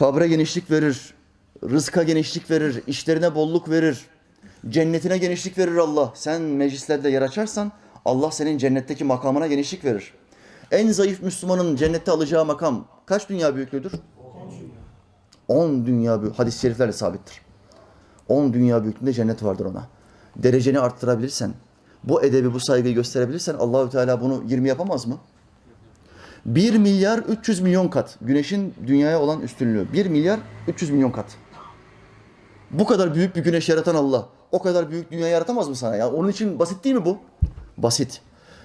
Kabre genişlik verir. Rızka genişlik verir. işlerine bolluk verir. Cennetine genişlik verir Allah. Sen meclislerde yer açarsan Allah senin cennetteki makamına genişlik verir. En zayıf Müslümanın cennette alacağı makam kaç dünya büyüklüğüdür? 10 dünya büyük. Hadis-i şeriflerle sabittir. 10 dünya büyüklüğünde cennet vardır ona. Dereceni arttırabilirsen, bu edebi, bu saygıyı gösterebilirsen Allahü Teala bunu 20 yapamaz mı? 1 milyar 300 milyon kat. Güneşin dünyaya olan üstünlüğü. 1 milyar 300 milyon kat. Bu kadar büyük bir güneş yaratan Allah o kadar büyük dünya yaratamaz mı sana? Ya onun için basit değil mi bu? Basit.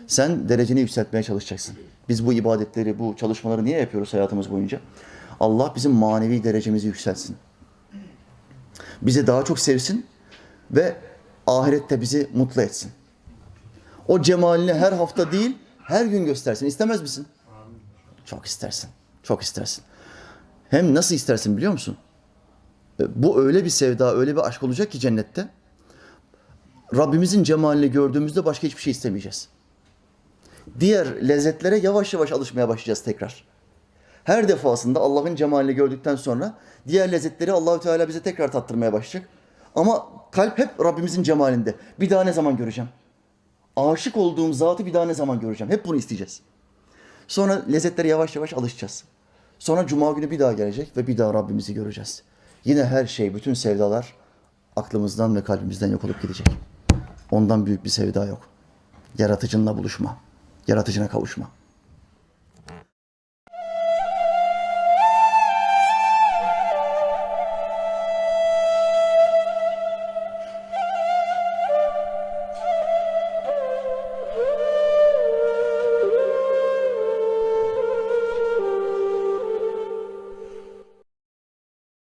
Sen dereceni yükseltmeye çalışacaksın. Biz bu ibadetleri, bu çalışmaları niye yapıyoruz hayatımız boyunca? Allah bizim manevi derecemizi yükseltsin. Bizi daha çok sevsin ve ahirette bizi mutlu etsin. O cemalini her hafta değil, her gün göstersin. İstemez misin? Çok istersin. Çok istersin. Hem nasıl istersin biliyor musun? E, Bu öyle bir sevda, öyle bir aşk olacak ki cennette. Rabbimizin cemalini gördüğümüzde başka hiçbir şey istemeyeceğiz. Diğer lezzetlere yavaş yavaş alışmaya başlayacağız tekrar. Her defasında Allah'ın cemalini gördükten sonra diğer lezzetleri Allahü Teala bize tekrar tattırmaya başlayacak. Ama kalp hep Rabbimizin cemalinde. Bir daha ne zaman göreceğim? Aşık olduğum zatı bir daha ne zaman göreceğim? Hep bunu isteyeceğiz. Sonra lezzetlere yavaş yavaş alışacağız. Sonra cuma günü bir daha gelecek ve bir daha Rabbimizi göreceğiz. Yine her şey, bütün sevdalar aklımızdan ve kalbimizden yok olup gidecek. Ondan büyük bir sevda yok. Yaratıcınla buluşma, yaratıcına kavuşma.